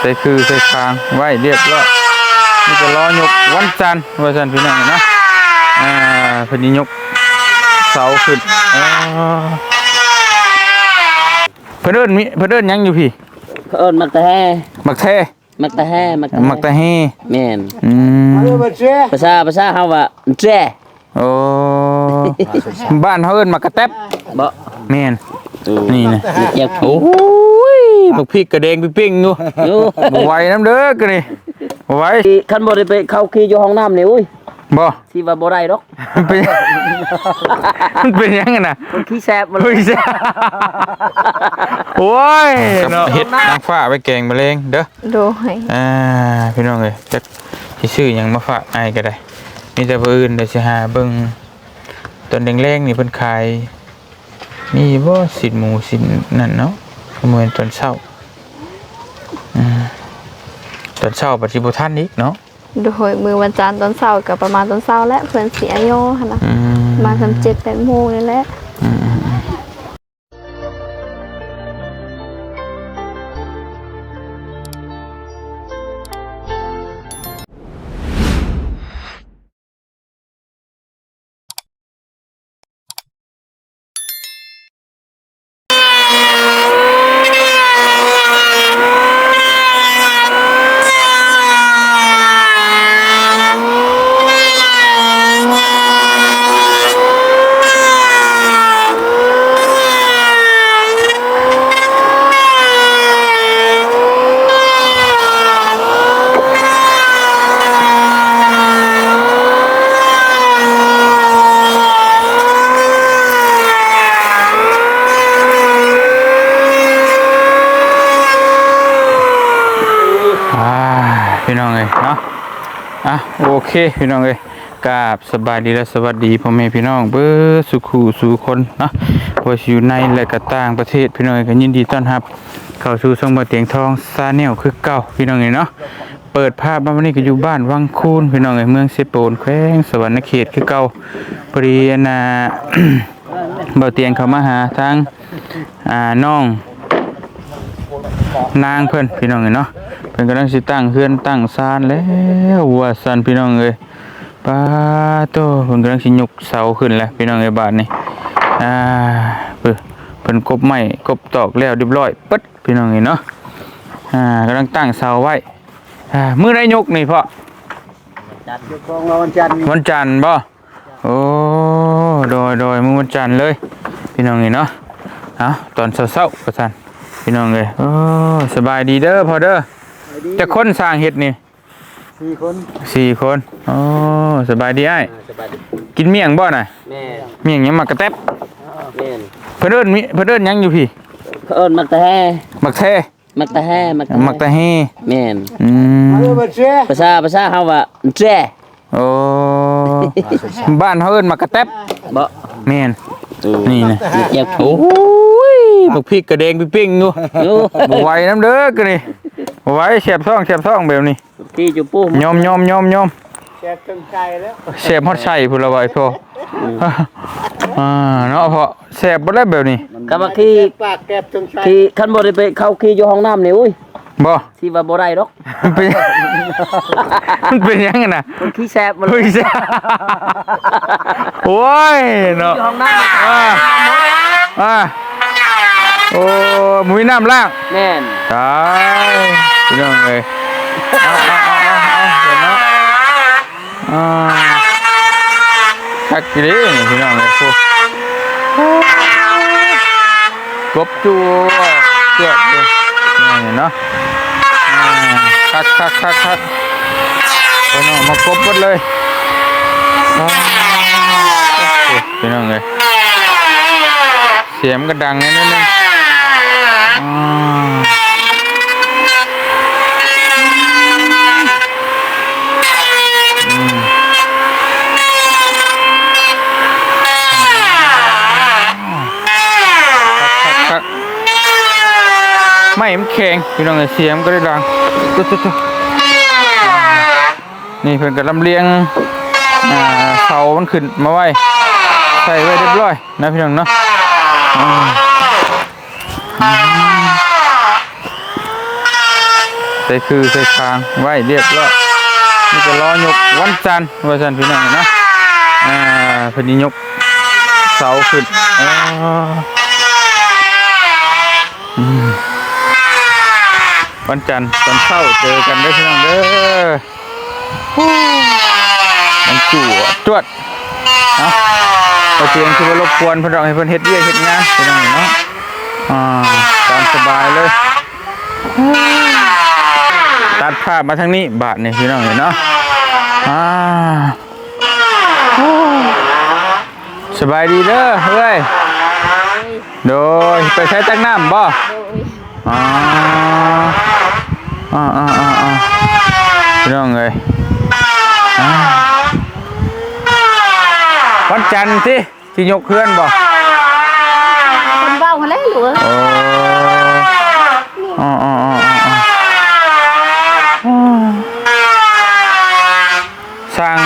ใส่คือใส่คางไว้เรียบร้อยนี่จะรอยกวันจันทร์ว่าจันทร์พี่น้องเนาะอ่าเพิ่นสิยกเสาขึ้นอ๋อเพิ่นเอิ้นมิเพิ่นเอิ้นหยังอยู่พี่เอิ้นมักตะแฮมักแท้มักตะแฮมักตะมักตะเฮแม่นอืมภาษาภาษาเฮาว่าแจ้โอ้บ้านเฮาเอิ้นมักกะแตบบ่แม่น นี่นะนี่เจียวโอ้ยบักพริกกระเดงปิ๊งๆอยู่อยู่บ่ไหวน้ำเด้อกันนี่บ่ไหวคันบ่ได้ไปเข้าขี้อยู่ห้องน้ำนี่อุ้ยบ่สิว่าบ่ได้ดอกมันเป็นมันเป็นยังไงน่ะมันขี้แซ่บมันเฮ้ยจ้าโอ้ยเนาะเฮ็ดนางฟ้าไปแกงมะเร็งเด้อโดยอ่าพี่น้องเอ้ยจักสิซื้อหยังมาฝากอ้ายก็ได้มีแต่ผู้อื่นเดี๋ยวสิหาเบิ่งตอนแรงๆนี่เพิ่นขาย มีบ่สินหมูสินนั่นเนาะเหมือนตอนเช้าอืมตอนเช้าปฏิบัติทันอีกเนาะโดยมือวันจันทร์ตอนเช้ากับประมาณตอนเช้าและเพื่อนเสียโยหั่นนะอืมมาทำเจ็ดแปดโมงนี่แหละ เคพี่น้องเอ้ยกาบสบายดีและสวัสดีพ่อแม่พี่น้องเบิดสุขูสู่คนเนาะว่าสิอยู่ในและก็ต่างประเทศพี่น้องเอ้ยก็ยินดีต้อนรับ เข้าสู่ช่องบ่เตียงทองซาแนลคือเก่าพี่น้องเอ้ยเนาะเปิดภาพมาวันนี้ก็อยู่บ้านวังคูนพี่น้องเอ้ยเมืองเซโปนแขวงสวรรณเขตคือเก่าปรีนน่ะเตียงเข้ามาหาทางอ่าน้องนางเพิ่อนพี่น้องเอ้ยเนาะ พิ่นกำลังสิตั้งเฮือนตั้งศาลแล้วว่าซั่นพี่น้องเอ้ยปาโตเพิ่นกำลังสิยกเสาขึ้นแล้วพี่น้องเอ้ยบาดนี้อ่าเพิ่นเพิ่นกบไม้กบตอกแล้วเรียบร้อยปึ๊ดพี่น้องเอ้ยเนาะอ่ากำลังตั้งเสาไว้อ่ามื้อใดยกนี่พ่อจัดอยู่กองวันจันทร์วันจันทร์บ่โอ้โดยโดยมื้อวันจันทร์เลย พี่น้องเอ้ยเนาะเอาตอนเช้าๆว่าซั่นพี่น้องเอ้ยโอ้สบายดีเด้อพ่อเด้อ จะคนสร้างเห็ดนี่สี่คนสี่คนโอ้สบายดีไอ้ายสบายดีกินเมี่ยงบ่น่ะแม่เมี่ยงหยังมากระแตบแม่นเพิ่นเอิ้นมิเพิ่นเอิ้นหยังอยู่พี่เอิ้นมักตะแฮมักแท้มักตะแฮมักมักตะเฮแม่นอืมภาษาภาษาเฮาว่าแจ้โอ้บ้านเฮาเอิ้นมักกระแตบบ่แม่นนี่นะนี่เจียวโอ้ยบักพริกกระเดงปิ๊งๆอยู่อยู่บ่ไหวน้ำเด้อกันนี่บ่ ไหวแสบท้องแสบท้องแบบนี้ขี้จุปูยอมยอมยอมยอมแซ่บจังใจแล้วแสบฮอดไส้พุ่นละไว้พ่ออ่าเนาะพ่อแสบบ่ได้แบบนี้ก็ว่าขี้ปากแก็บจงใช้ขี้คันบ่ได้ไปเข้าขี้อยู่ห้องน้ำนี่อุ้ยบ่สิว่าบ่ได้ดอกมันเป็นมันเป็นยังไงน่ะมันขี้แซ่บมันเฮ้ยจ้าโอ้ยเนาะอยู่ห้องน้ำอ่าอ่า โอ้มุ้ยน้ำล่างแม่นตายพี่น้องเลยเอาเอาเอาเอาเอาเดี๋ยวนะอ่าคักกี่ดิพี่น้องเลยพวกกบจัวเกือบเลยนี่เนาะอ่าคักคักคักคักพี่น้องมากบหมดเลยอ่าพี่น้องเลยเสียงกระดังนิดนึงอ่าครับ ไม่มันแข็งพี่น้องเอ้เสียงมันก็ได้ดังตุ๊ดนี่เพิ่นก็ลำเลียงอ่าเสามันขึ้นมาไว้ใส่ไว้เรียบร้อยนะพี่น้องเนาะ อืมอืมส่คือใส่คางไว้เรียบร้อยนี่ก็รอยกวันจันทร์ว่าจันทร์พี่น้องเนะอ่าพอดียกเสาขึ้นอ๋ออืมวันจันทร์ตอนเช้าเจอกันได้พี่น้องเด้อฮู้มันจู่จวดเนาะตะเกียงคือว่ารบกวนพิ่นเอาให้เพิ่นเฮ็ดเวียกเฮ็ดงานพี่น้องเนาะ อ่าตามสบายเลย ตัดภาพมาทางนี้บาทนี่พี่น้องเห็นเนาะอ่าสบายดีเด้อเฮ้ย โดยไปใช้ตักน้ำบ่อ่าอ่าอ่าอ่าอ่าพี่น้องเลยอ่าวันจันทร์สิที่ยกเคลื่อนบ่ เบาเขาเลยหรือโอ้อ๋ออ๋ออ๋ออ๋อสร้าง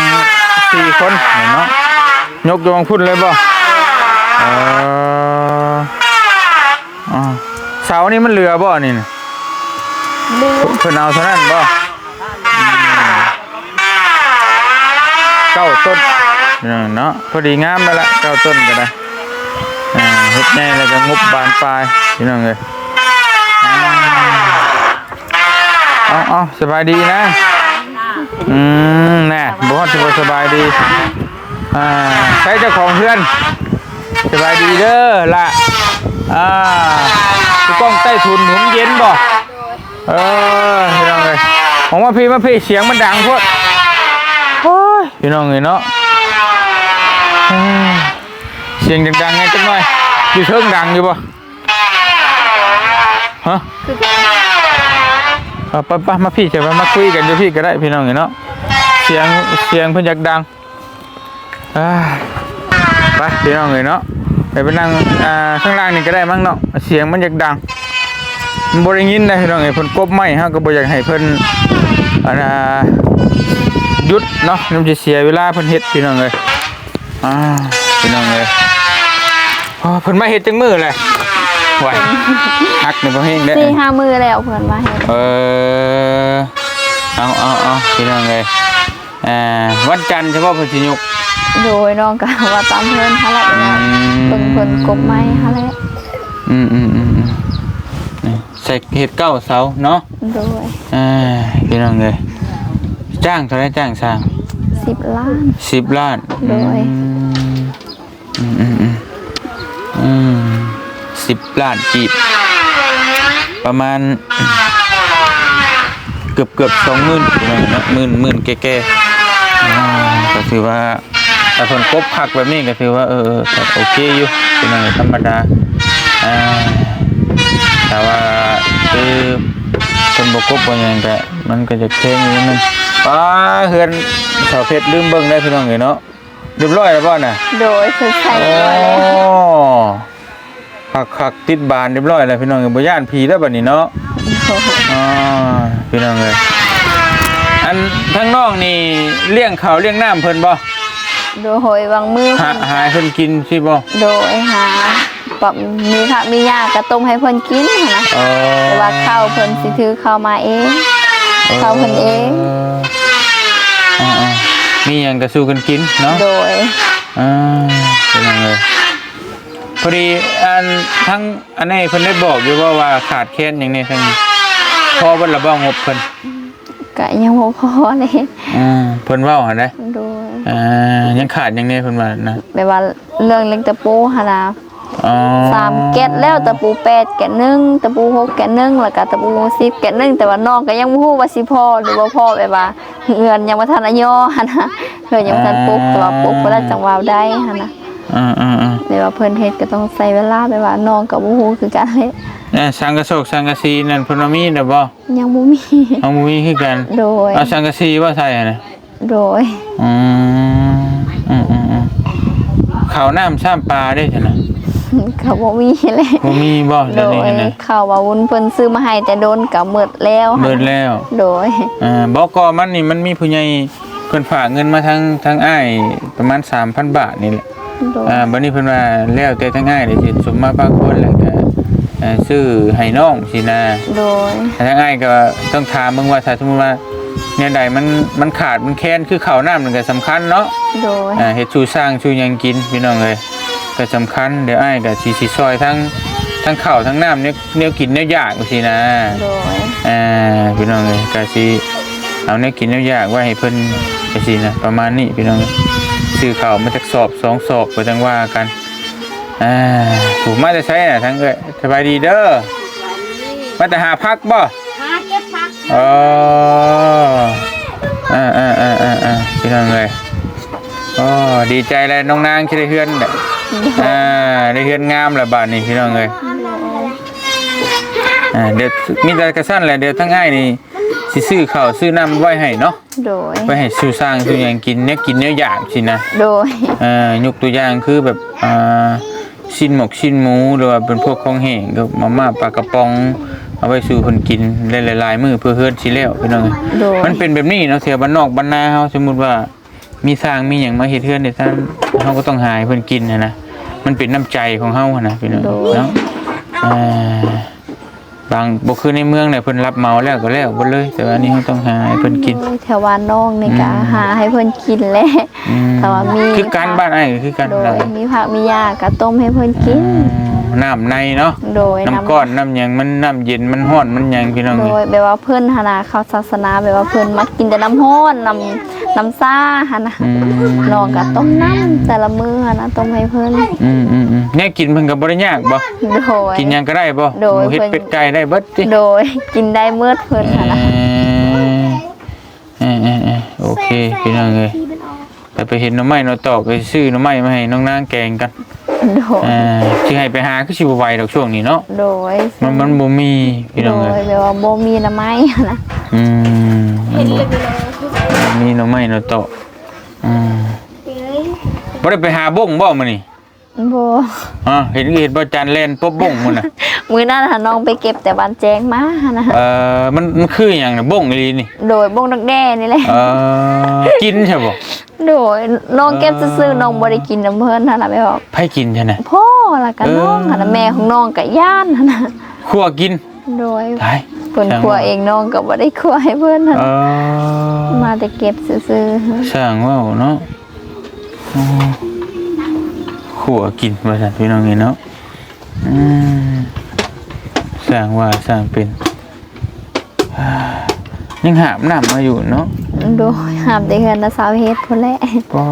สี่คนเห็นเนาะยกโยงพุ่นเลยบ่เอออ๋อเสานี่มันเหลือบ่นี่น่ะลืมเพิ่นเอาเท่านั้นบ่อืมเก้าต้นเนาะพอดีงามแล้วล่ะเก้าต้นก็ได้อ่า เฮ็ดแน่แล้วก็งบบานปลายพี่น้องเอ้ยเอาเอาสบายดีนะ อืมแน่บอสสบายดี อ่าใช้เจ้าของเพื่อนสบายดีเด้อล่ะ อ่ากล้องใต้ทุนหมุนเย็นบ่เออพี่น้องเลยผมว่าพี่มาพี่เสียงมันดังพวดโอ้ยพี่น้องเลยเนาะเอ้ยเสียงดังๆไงจังหน่อย อยู่เทิงดังอยู่บ่ฮะเอาไปไปมาพี่จะมามาคุยกันเดี๋ยวพี่ก็ได้พี่น้องเนาะเสียงเสียงเพิ่นอยากดังอ่าไปพี่น้องเลยเนาะไปไปนั่งอ่าข้างล่างนี่ก็ได้มั้งเนาะเสียงมันอยากดังมันบ่ได้ยินนะพี่น้องเอ้ยเพิ่นกบไม้ฮะก็บ่อยากให้เพิ่นอันน่ะหยุดเนาะมันจะเสียเวลาเพิ่นเฮ็ดพี่น้องเอ้ยอ่าพี่น้องเอ้ย อ๋อเพิ่นมาเฮ็ดจังมื้อเลยไหวฮักนี่บ่เฮงเด้อสี่ห้ามือแล้วเพื่อนมาเห็นเออเอาเอาเอาพี่น้องเลยอ่าวันจันทร์เฉพาะพันธิยุกโดยน้องก็ว่าตามเพื่อนเขาแหละอืมเพิ่นเพิ่นกบไม้เขาแหละอืมอืมอืมอืมนี่ใส่เห็ดเก้าเสาเนาะโดยอ่าพี่น้องเลยจ้างเท่าไหรจ้างสร้างสิบล้านสิบล้านโดยอืมอืมอืม อืมสิบล้านกีบ ประมาณ เกือบเกือบสองหมื่นพี่น้องเนะหมื่นหมื่นแก่ๆก็ถือว่าแต่ผลกบผักแบบนี้ก็ถือว่าเออโอเคอยู่เป็นอะไรธรรมดาแต่ว่าคือคนบกบว่าอย่างก็มันก็จะเท่งนิดนึงป้าเฮือนสาวเพชรลืมเบิ่งได้พี่น้องเลยเนาะ เรียบร้อยแล้วบ่น่ะโดยเพิ่นใส่โอ้ไว้แล้วขักขักติดบานเรียบร้อยแล้วพี่น้องเอ้ยบ่ย่านผีแล้วบัดนี้เนาะโดยอ่าพี่น้องเลยอันทั้งน้องนี่เลี้ยงเขาวเลี้ยงน้ำเพิ่นบ่โดยวางมือหาเพิ่นหาให้เพิ่นกินสิบ่โดยหาปรับมีค่ะมียากระต้มให้เพิ่นกินหั้นนะเออแต่ว่าข้าวเพิ่นสิถือข้าวมาเอง เข้าเพิ่นเองอ่าๆ มีหยังก็สู้กันกินเนาะโดยอ่าพี่น้องเลยพอดีอันทั้งอันนี้เพิ่นได้บอกอยู่ว่าว่าขาดแคลนหยังนี่ทั้งพอเบิ่นละบ่งบเพิ่นก็ยังบ่พอเลยอ่าเพิ่นเว้าหั่นเด้โดยอ่ายังขาดหยังนี่เพิ่นว่านะแบบว่าเรื่องเล็กตะปูหั่นนะ อ๋อสามแกะแล้วตะปูแปดแกะหนึ่งตะปูหกแกะหนึ่งแล้วก็ตะปูสิบแกะหนึ่งแต่ว่าน้องก็ยังบ่ฮู้ว่าสิพอหรือบ่พอแบบว่าเฮือนยังบ่ทันอายุหั่นนะเฮือนยังบ่ทันปลุกตัวปลุกบ่ได้จังหวะได้หั่นนะอ่าอ่าอ่าแบบว่าเพิ่นเฮ็ดก็ต้องใช้เวลาแบบว่าน้องก็บ่ฮู้คือกันเลยเอ่อสังกะโศกสังกะสีนั่นเพิ่นว่ามีเด้อบ่ยังบ่มีเอาบ่มีคือกันโดยเอาสังกะสีว่าใส่อะนะโดยอืมอืมอืมอืมข้าวน้ำซ้ำปลาได้ซั่นน่ะ ก็บ่มีเลยบ่มีบ่โดเดี๋ยวยนี้นะข่าวว่าวุ้นเพิ่นซื้อมาให้แต่โดนก็หมดแล้วเบิดแล้วโดยอ่าบอกกมันนี่มันมีผู้ใหญ่เพิ่นฝากเงินมาทางทางอ้ายประมาณ 3,000 บาทนี่แหละโดยอ่าบัดนี้เพิ่นว่าแล้วแต่ทางอ้ายได้สิสมมาบางคนแหละก็อ่าซื้อให้น้องสินะโดยแต่ถ้าง่ายก็ต้องถามมึงว่าถ้าสมมติว่าเนี่ยใดมันมันขาดมันแค้นคือข้าวน้ำมันก็สำคัญเนาะ โดยอ่าเฮ็ดชูสร้างชูหยังกินพี่น้องเลย ก็สำคัญเดี๋ยวอ้ายก็สิสิซอยทั้งทั้งข้าวทั้งน้ำเนี่ยแนวกินแนวอยากสินะโดยอ่าพี่น้องเลยก็สิเอาแนวกินแนวอยากไว้ให้เพิ่นก็สินะประมาณนี้พี่น้องเอ้ยซื้อข้าวมาจากสอบสองสอบก็จังว่ากันอ่าถูกมาจะใช้น่ะทั้งเอ้ยสบายดีเด้อมาแต่หาพักบ่หาเก็บผักอ๋ออ่าอ่าอ่าอ่าอ่าพี่น้องเลยอ๋อดีใจเลยน้องนางที่ได้เฮือนเนี่ย อ่าได้เฮือนงามแล้วบาดนี้พี่น้องเลยอ่าเดี๋ยวมีแต่กระสั้นแหละเดี๋ยวทั้งง่ายนี่สิซื้อข้าวซื้อน้ำไว้ให้เนาะโดย ไว้ให้ซื้อสร้างซื้อหยังกินเนี่ยกินเนี่ยอยากสินะ โดย อ่ายกตัวอย่างคือแบบอ่าชิ้นหมกชิ้นหมูหรือว่าเป็นพวกของแห้งก็มาม่าปลากระป๋อง เอาไว้สู่คนกินหลายๆมื้อเพื่อเฮือนสิแล้วพี่น้องเอ้ยโดย มันเป็นแบบนี้เนาะเสียบ้านนอกบ้านนาเฮาสมมุติว่ามีสร้างมีหยังมาเฮ็ดเฮือนเด้ท่านเฮาก็ต้องหาให้เพิ่นกินนะนะ มันเป็นน้ำใจของเฮาหั้นนะพี่น้องเนาะอ่าบางบ่คือในเมืองเนี่ยเพิ่นรับเหมาแล้วก็แล้วบ่เลย แต่ว่าอันนี้เฮาต้องหาให้เพิ่นกิน โดยแถวบ้านน้องนี่ก็อืม หาให้เพิ่นกินแหละ อืมแต่ว่ามี คือการบ้านอ้ายก็คือกันโดนั่นยแหละมีผักมีหญ้าก็ต้มให้เพิ่นกิน อืม น้ำในเนาะโดยน้ำก้อนน้ำหยังมันน้ำเย็นมันร้อนมันหยังพี่น้องโดเอ้ยยแบบว่าเพิ่นหนนาเขาศาสนาแบบว่าเพิ่นมักกินแต่น้ำร้อนน้ำน้ำซ่าหั่นน่ะอืมน้องก็ต้มน้ำแต่ละมื้อหั่นนะต้มให้เพิ่นอืมอืมอืมแน่กินเพิ่นก็บ่ได้ยากบ่โดยกินหยังก็ได้บ่โดยหมูเฮ็ดเพิ่นเป็ดไก่ได้เบิดติโดยกินได้เมื่อเพิ่นหั่นนะเออเออเออโอเคพี่น้องเอ้ยแต่ไปเห็นหน่อไม้หน่อตอกไปซื้อหน่อไม้มาให้น้องนางแกงกัน โดยอ่าสิให้ไปหาคือสิบ่ไหวดอกช่วงนี้เนาะโดยมันมันบ่มีพี่โดน้องเอ้ยยแบบว่าบ่มีน้ำไม้หั่นนะอืมมันบ่บ่มีหน่อไม้หน่อตอกอืมเอ้ยบ่ได้ไปหาบ้งบ่มื้อนี้ บ่อ่าเห็นเห็นบ่จานแล่นป๊บบ้งมื้อน่ะมื้อนั้นหาน้องไปเก็บแต่บ้านแจ้งมาหั่นนะเอ่อมันมันคือหยังน่ะบ้งอีหลีนี่โดยบงดักแด้นี่แหละเอ่อกินใช่บ่โดยน้องเก็บซื่อๆน้องบ่ได้กินน้ำเพิ่นหั่นน่ะแม่บอกไผกินใช่น่ะพ่อล่ะก็น้องเออหั่นน่ะแม่ของน้องก็ย่านหั่นน่ะคั่วกินโดยตายเพิ่นครัวเองน้องก็บ่ได้ครัวให้เพิ่นหั่นเออมาแต่เก็บซื่อสร้างว่าวเนาะอ๋อ ขัวกินมาสันพี่น้องเห็นเนาะอืมสร้างว่าสร้างเป็นอ่ายังหามน้ำมาอยู่เนาะๆโดยหามแต่เฮือนน่ะสาวเฮ็ดพุ่นแหละก็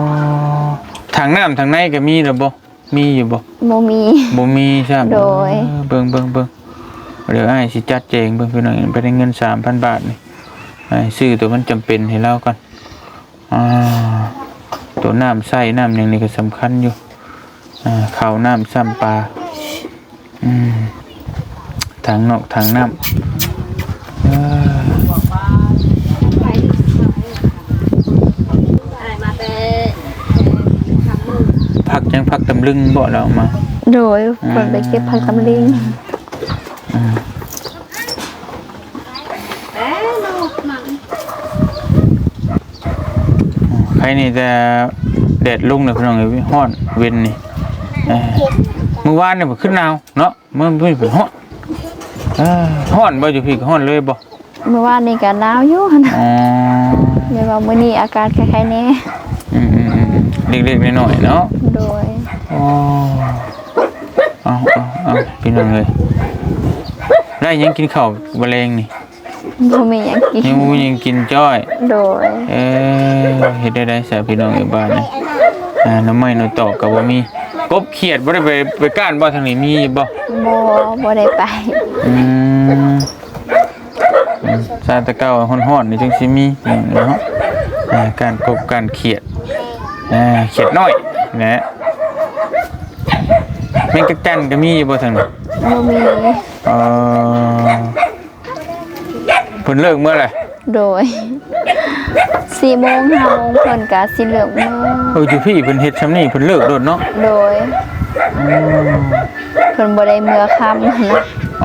ทางน้ำทางในก็มีหรือบ่มีอยู่บ่บ่มีบ่มีใช่ไหมโดยเบิ่งเบิ่งเบิ่งเดี๋ยวอ้ายสิจัดแจงเบิ่งพี่น้องไปได้เงิน3,000บาทนี่อ้ายซื้อตัวมันจำเป็นให้เราก่อนอ่าตัวน้ำใส่น้ำอย่างนี้ก็สำคัญอยู่อ่า ข้าวน้ำซ้ำปลาอืมทางนอกทางน้ำเอ้ออะไรมาแต่พักยังพักตำลึงบ่เรามา โดยเพิ่นไปเก็บผักตำลิงแม่ลูกหนังใครนี่แต่แดดลงเลยพี่น้องเอ้ยฮ้อนเว้นนี่เอ้อเมื่อวานเนี่ยมันขึ้นหนาวเนาะเมื่อเพิ่นเป็นฮ้อนเอ้อฮ้อนบ่อยู่พี่ก็ฮ้อนเลยบ่เมื่อวานนี้ก็หนาวอยู่หั่นน่ะอ๋อเดี๋ยวว่ามื้อนี้อากาศคล้ายๆแน่อืมอืมอืมอืมเล็กๆน้อยๆเนาะ โดยอ๋อเอาเอาเอาพี่น้องเอ้ยได้ยังกินข้าวบะเลงนี่บ่มีหยังกินยังบ่มียังกินจ้อย โดยเอ้ยเฮ็ดได้ได้แซ่บพี่น้องเอ้ยบ้านนี่อ่าน้ำไม้น้ำตอกก็บ่มี กบเขียดบ่ได้ไปไปก้านบ่ทางนี้มีบ่บ่บ่ได้ไปอืมอืมซาแตะเก้าฮ้อนๆนี่จังสิมีเนาะอ่าการกบการเขียดอ่าเขียดน้อยนะแมงกะจันก็มีอยู่บ่ทางนี้บ่มีเอ่อเพิ่นเลิกเมื่อไหร่โดย 4โมง5โมงเพิ่นก็สิเลิกมื้อเอออยู่พี่เพิ่นเฮ็ดซำนี้เพิ่นเลิกโดดเนาะโดยอืมเพิ่นบ่ได้เมื่อค่ำนะ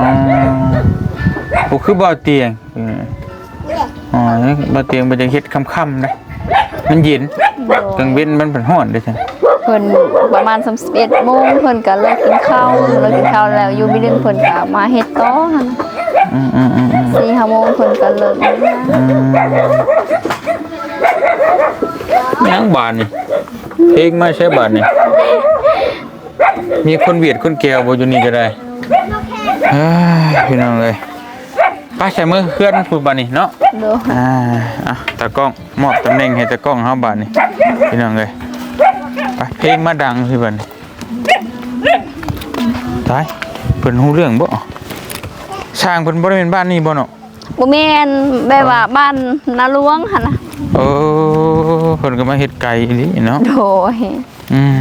อ๋อบ่คือบ่เตียงเอออ๋อบ่เตียงบ่จะเฮ็ดค่ำๆนะมันเย็นโดกลายงเว้นมันเป็นร้อนเด้อซั่นเพิ่นประมาณ31โมงเพิ่นก็เลิกกินข้าวเลิกกินข้าวแล้วอยู่มีดึงเพิ่นก็มาเฮ็ดต่อหั่นอืมอืมอืมอืมสี่ห้าโมงเพิ่นก็เลิกงาน ยังบานนี่เพลงมาใช้บานนี่มีคนเวียดคนแก้วบ่อยู่นี่ก็ได้เอ้ยพี่น้องเอ้ยไปใส่มือเคลื่อนพูดบานนี่เนาะโดยอ่าอะตากล้องมอบตำแหน่งให้ตากล้องเฮาบาดนี่พี่น้องเอ้ยไปเพลงมาดังสิบัดนี้ตายเพิ่นฮู้เรื่องบ่สร้างเพิ่นบ่ได้เป็นบ้านนี้บ่เนาะบ่แม่นแบบว่าบ้านนาหลวงหั่นน่ะ โอ้เพิ่นก็มาเฮ็ดไก่นี่เนาะโดยอืม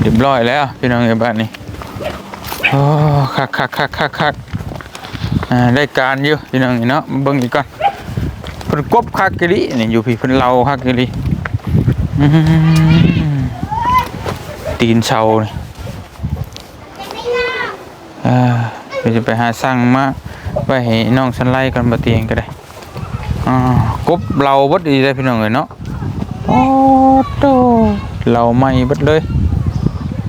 เรียบร้อยแล้วพี่น้องเอ้ยบ้านนี้โอ้คักคักคักคักคักอ่าได้การอยู่พี่น้องเอ้ยเนาะมาเบิ่งอีกก่อนเพิ่นกบคักอีหลีนี่อยู่พี่เพิ่นเล่าคักอีหลีอืมตีนเชานี่อ่าเดี๋ยวจะไปหาสั่งมาไว้ให้น้องสันไล่กันบ่เตียงก็ได้อ่า กบเราเบดดีได้พี่น้องเอ้ยเนาะโอ้โตเราไม่เบัดเลย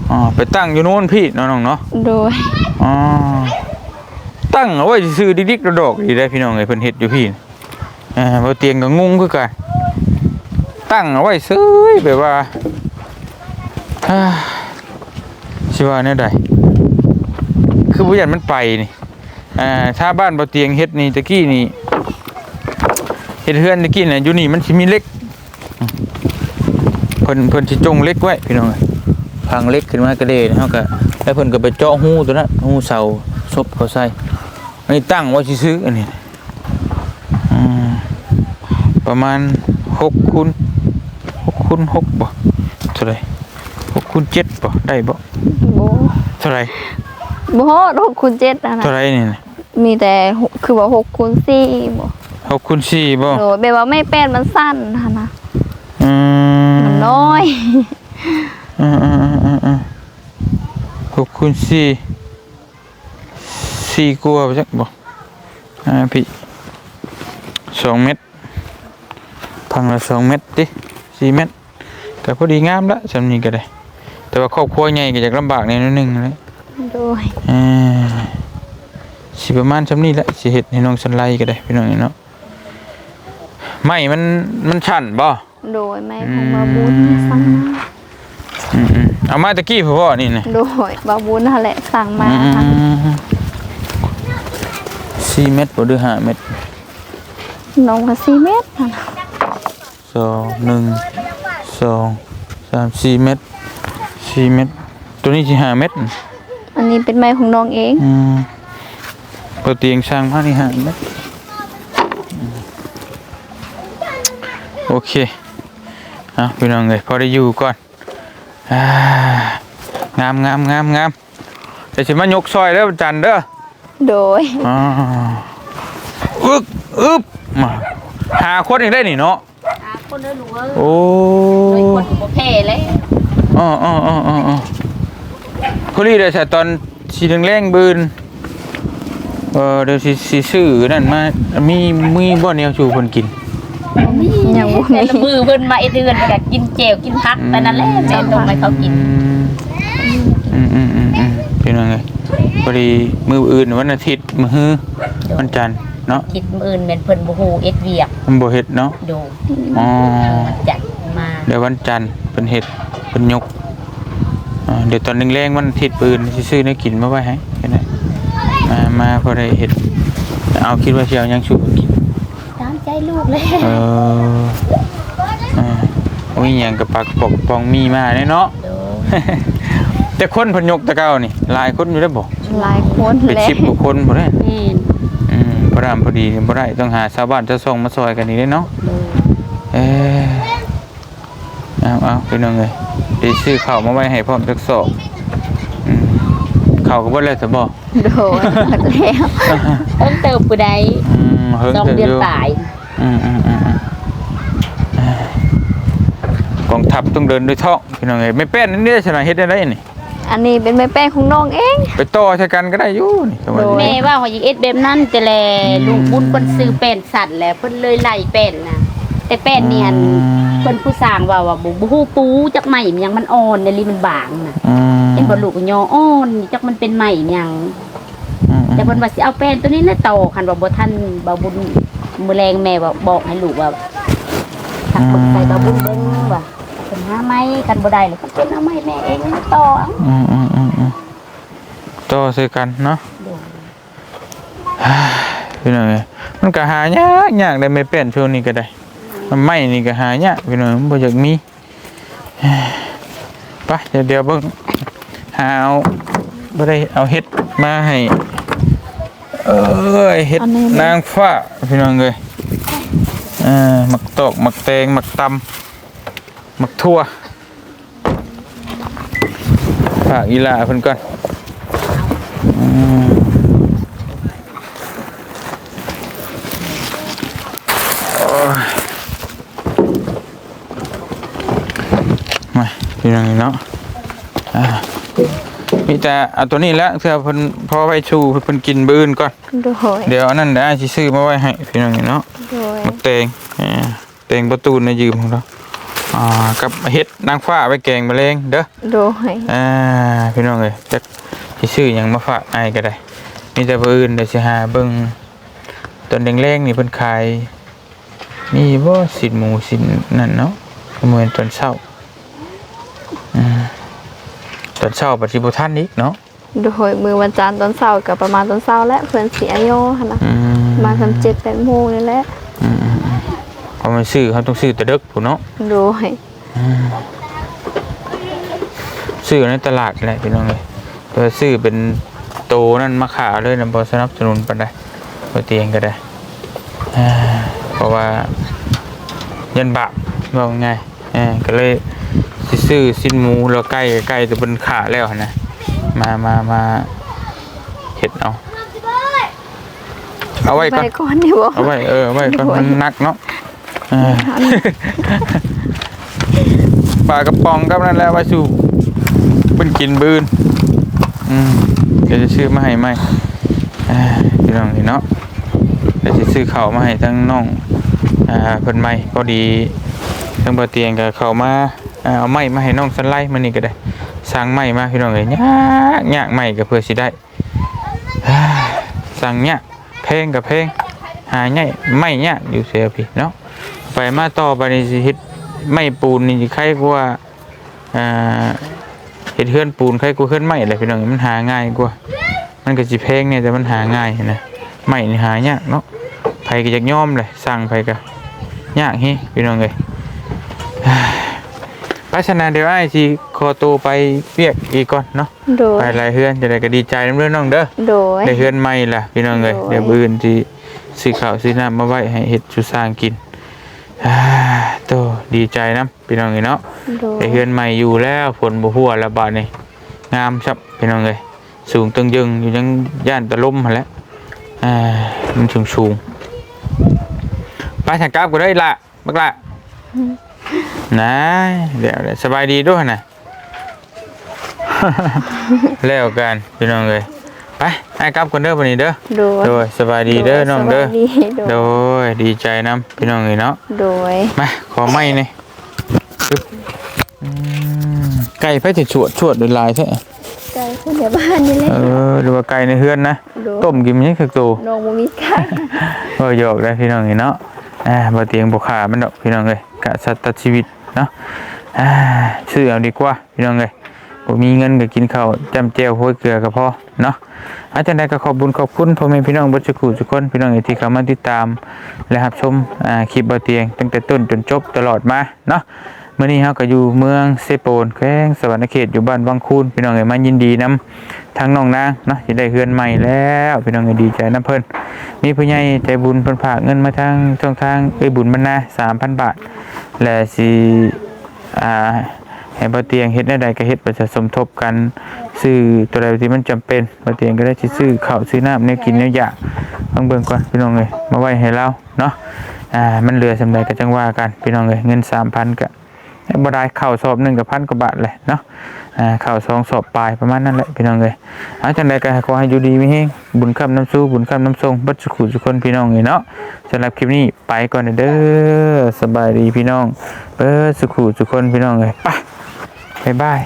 อ๋อไปตั้งอยู่โน่นพี่น้องๆเนาะโดยอ๋อตั้งเอาไว้ซื้อดิกๆดอกๆดีได้พี่น้องไอ้เพิ่นเฮ็ดอยู่พี่เอ่าบ่เตียงก็งงคือกันตั้งเอาไว้ซื้อแบบว่าฮ่าสิว่าแนวใดคือบ่ยันมันไปนี่อ่าถ้าบ้านบ่เตียงเฮ็ดนี่ตะกี้นี่ เฮ็ดเฮือนตะกี้น่ะอยู่นี่มันสิมีเหล็กเพิ่นเพิ่นสิจงเล็กไว้พี่น้องเอ้ยพังเล็กขึ้นมากระเดะเฮาก็แล้วเพิ่นก็ไปเจาะหูตัวนั้นหูเสาซบเขาใส่อันนี้ตั้งไว้ซื่อๆอันนี้อืมประมาณ6คูณ6คูณ6บ่เท่าไหร่6คูณ7บ่ได้บ่บ่เท่าไหร่บ่ฮอด6คูณ7นั่นเท่าน่ะไหร่นี่นะมีแต่หกคือว่า6คูณ4บ่ 6คูณ4บ่โดยแบบว่าไม่แป้นมันสั้นหั่นน่ะอืมมันน้อย อืมอืมอืมอืมอืม6คูณ4 4กว่าไปจักบ่อ่าพี่สองเม็ดพังละสองเม็ดดิสี่เม็ดก็พอดีงามละสำนี้ก็ได้ แต่ว่าครอบครัวใหญ่ก็จะลำบากในนิดนึงเลยโดย อ่าสิประมาณสำนี้แหละสิเห็ดให้น้องสันไลก็ได้พี่น้องเนาะ ไม่มันมันชันบ่โดยแม่ของบาบุญสั่งมาอืมๆเอามาตะกี้พ่อๆนี่นะโดยบาบุญนั่นแหละสั่งมาอืค่ะมสี่เม็ดบ่หรือห้าเม็ดน้องก็4เมตรหั่นน่ะสองหนึ่งสองสามสี่เม็ดสี่เม็ดตัวนี้สิห้าเม็ดอันนี้เป็นไม้ของน้องเอง อืมปกติยังช่างมากนี่ฮะเห็นไหมอื โอเคเอาพี่น้องเลยพอได้อยู่ก่อนอ่างามงามงามงามเดี๋ยวฉันมายกซอยเด้อจันเด้อโดยอ่าอึกอึบมาหาคนอีกได้นี่เนาะคนเดินหนูเอ้ยโอ้คนบ่แพ้เลยอ๋ออ๋ออ๋ออ๋ออ๋อคุรีเดี๋ยวใส่ตอนสีแรงๆบืนเออเดี๋ยวสิสิซื้อนั่นมามีมีบ่แนวชูคนกิน ยังบ่แต่มีละมือเพิ่นมาไอ้เดือนก็กินแจวกินพักแต่นั่นแหละแม่ต้องให้เขากินอืมอืมอืมอืมเป็นยังไงพอดีมืออื่นวันอาทิตย์มือฮือวันจันทร์เนาะคิดมื้ออื่นแม่นเพิ่นบ่ฮู้เอ็ดเวียกมันบ่เฮ็ดเนาะดูอ๋อจัดมาเดี๋ยววันจันทร์เป็นเฮ็ดเป็นยกอ่าเดี๋ยวตอนแรงๆวันอาทิตย์ปืนสิซื้อเนื้อกินมาไว้ให้แค่นั้นมามาพอได้เฮ็ดเอาคิดว่าสิเอาหยังชูกินตามใจ ลูกเลยเอออ่าโอ้ยหยังกับปักปอกปองมีมาแน่เนาะดูแต่คนเพิ่นยกตะเก้านี่หลายคนอยู่ได้อบ่หลายคนเป็นแหละ10กว่าคนบ่ได้ แม่นอืมพระรามพอดีบ่ได้ต้องหาชาวบ้านจะส่งมาซอยกันนี่เด้เนาะดูเออเอาเอาไปน้องเลยไดีซื้อข้าวมาไว้ให้พร้อมจักสอบอืมข้าวก็บ่แล้วแต่บ่โดยหมดแล้ว เพิ่มเติมผู้ใดอืมเฮิงสองเถอะเดือนอยู่ตาย อืมอืมอืมอืมเอ้ยกองทัพต้องเดินด้วยท้องพี่น้องเอ้ยไม่เป็นนี่ได้ชนะเฮ็ดได้ไดนี่อันนี้เป็นไม้แป้งของน้องเอง ไปต่อใช้กันก็ได้อยู่นี่จังหวะโดยนี้แม่ว่าเขายิงเอ็ดแบบนั้นแต่แลลูกบุญเพิ่นซื้อแป้นสัตว์แล้วเพิ่นเลยไล่แป้นน่ะแต่แป้นนี่หั่นอืมเพิ่นผู้สร้างว่าว่าบ่บ่ฮู้ปูจักไหม้มันหยังมันอ่อนในลิมันบางน่ะอืมเห็นบ่ลูกยออ่อนจักมันเป็นไหม้มันหยัง อืมแต่เพิ่นว่าสิเอาแป้นตัวนี้นะต่อคันว่าบ่ทันบ่บุญ มื้อแรงแม่ว่าบอกให้ลูกว่าทักเบิ่งใส่บ่บุญเบิ่งว่าเพิ่นหาไม้กันบ่ได้เลยเพิ่นเป็นเอาไม้แม่เองนะต่อเอาอืมอืมอืมอืมต่อใส่กันเนาะโดยพี่น้องเอ้ยมันก็หายากยากได้ไม่เป็นช่วงนี้ก็ได้มันไม่นี่ก็หายากพี่น้องมันบ่อยากมีไปเดี๋ยวเดี๋ยวเบิ่งหาเอาบ่ได้เอาเฮ็ดมาให้ เอ้ยเฮ็ดนางฟ้าพี่น้องเอ้ยเอ่ามักตอกมักแตงมักตำมักทั่วฝากอีหลาเพิ่นก่อนอืมมาพี่น้องเนาะอ่า มีแต่เอาตัวนี้แหล้วเพื่อเพิ่นพอไว้ชูเพิ่นกินบื้นก่อนโดยเดี๋ยวอันนั้นได้สิซื้อมาไว้ให้พี่น้องเนาะโดยมักแตงอ่าแตงประตูในะยืมของเราอ่ากับเห็ดนางฟ้าไว้แกงแมลงเด้อโดยอ่าพี่น้องเอ้ยจักสิซื้อหยังมาฝากอ้ายก็ได้มีแต่บื้นเดี๋ยวสิหาเบิ่งตอนแรงๆนี่เพิ่นขายมีบ่สินหมูสินนั่นเนาะเหมือนตอนเช้าอืม ตอนเช้าปฏิบัติท่านอีกเนาะโดยมือวันจันทร์ตอนเช้ากับประมาณตอนเช้าและเพื่อนเสียโยหั่นนะอืมมาทำเจ็ดแปดโมงนี่แหละเขาไม่ซื้อเขาต้องซื้อแต่เด็กผู้เนาะโดยซื้อในตลาดแหละพี่น้องเลยเพื่อซื้อเป็นโตนั่นมาขายเลยนะบอสนับสนุนปานใดบอเตียงก็ได้อ่าเพราะว่ายันบาปว่าไงอ่าก็เลย สิซื้อสิ้นหมูแล้วใกล้ใกล้จะเป็นขาแล้วนะมามามาเห็ดเอาเอาไว้ก่อนไปก่อนนี่บ่เอาไว้เออเอาไว้ก่อนโอ้ยมันหนักเนาะเออปลากระป๋องกับนั่นแหละไว้สู่เป็นกินบืนอืมเดี๋ยวจะซื้อมาให้ไหมอ่าพี่น้องนี่เนาะเดี๋ยวจะซื้อข้าวมาให้ทั้งน้องอ่าเพิ่นใหม่พอดีทั้งบ่เตียงกับข้าวมาอ่า เอาไม้มาให้น้องสันไลมานี่ก็ได้สั่งไม้มาพี่น้องเอ้ยยากยากไม้ก็เพื่อสิได้อ่าสั่งยากแพลงกับแพลงหาง่ายไม่ยากอยู่เสียพี่เนาะไปมาต่อไปในสิเฮ็ดไม่ปูนนี่ใครกว่าอ่าเฮ็ดเฮือนปูนใครกว่าเฮือนไม้แหละพี่น้องมันหาง่ายกว่า มันก็สิแพลงเนี่ยแต่มันหาง่ายนะไม้นี่หายากเนาะไผก็อยากยอมเลยสั่งไผก็ยากเฮพี่น้องเอ้ย ไปชนะเดี๋ยวไอ้ายสิขอตัวไปเรียกอีกก่อนเนาะโดย ไปหลายเฮือนจะได้ก็ดีใจนำเด้อน้องเด้อโดย ได้เฮือนใหม่ล่ะพี่น้องเอ้ยโอ้ย เดี๋ยวมื้ออื่นสิซื้อข้าวซื้อน้ำมาไว้ให้เฮ็ดสุสร้างกินอ่าโตดีใจนํพี่น้องเอ้ยเนาะ โดยได้เฮือนใหม่อยู่แล้วฝนบ่หัวแล้วบาดนี้งามซับพี่น้องเอ้ยสูงตึงยึงอยู่ยังย่านตะลมหั่นแหละอ่ามันสูงสูงๆไปทางกลับก็ได้ล่ะบักล่ะ นะเดี๋ยวเดี๋ยวสบายดีด้วยนะแล้วกันพี่น้องเอ้ยไปให้กลับกันเด้อบัดนี้เด้อโดยโดยสบายดีเด้อน้องเด้อสบายดีโดโดยยดีใจนํพี่น้องเอ้ยเนาะโดยมาขอไม้นี่ปึ๊บอืมไก่ไผสิชวดชวดด้วยลายแท้ไก่คนเดียวบ้านนี่แหละเออหรือว่าไก่ในเฮือนนะโดยต้มกินมันยังคือโตน้องบ่มีไก่เออหยอกได้พี่น้องเอ้ยเนาะอ่าบ่เตียงบ่ขามันดอกพี่น้องเอ้ยกะสัตว์ตัดชีวิต เนาะซื้อเอาดีกว่าพี่น้องเอ้ยบ่มีเงินก็กินข้าวจำแจ่วห้ยเกลือก็พอเนาะอาจารย์ใดก็ขอบคุญขอบคุณพ่อแม่พี่น้องเบ่ทุกคู่ทุกคนพี่น้องเอ้ยที่เข้ามาติดตามและรับชมคลิปบ่เตียง ตั้งแต่ต้นจนจบตลอดมาเนาะเมื้อนี้เฮาก็อยู่เมืองเซโปนแขวงสวรรณเขตอยู่บ้านวังคูนพี่น้องเอ้ยมายินดีนํทางน้องนางเนาะสิได้เฮือนใหม่แล้วพี่น้องเอ้ยดีใจนํเพิ่นมีผู้ใหญ่ใจบุญเพิ่นฝากเงินมาทางช่องทางเอ้ยบุญบรรณา3,000บาท และสิอ่าให้บ่เตียงเฮ็ดแนใดก็เฮ็ดประชาสมทบกันซื้อตัวใดที่มันจำเป็นบ่เตียงก็ได้สิซื้อข้าวซื้อน้ำแนวกินแนวอยากเบิ่งเบิ่งก่อนพี่น้องเอ้ยมาไว้ให้เราเนาะอ่ามันเหลือสำใดก็จังว่ากันพี่น้องเอ้ยเงิน3,000ก็บ่ได้ข้าวสอบหนึ่งกับพันกว่าบาทเลยเนาะ อ่าข่าวสองสอบปลายประมาณนั้นแหละพี่น้องเลยอาจังใดก็ขอให้อยู่ดีไม่แฮงบุญคำน้ำสู้บุญคำน้ำทรงบัดสุขุสุคนพี่น้องเลยเนาะสำหรับคลิปนี้ไปก่อนเด้อสบายดีพี่น้องเบิดสุขุสุคนพี่น้องเลยไปบ๊ายบาย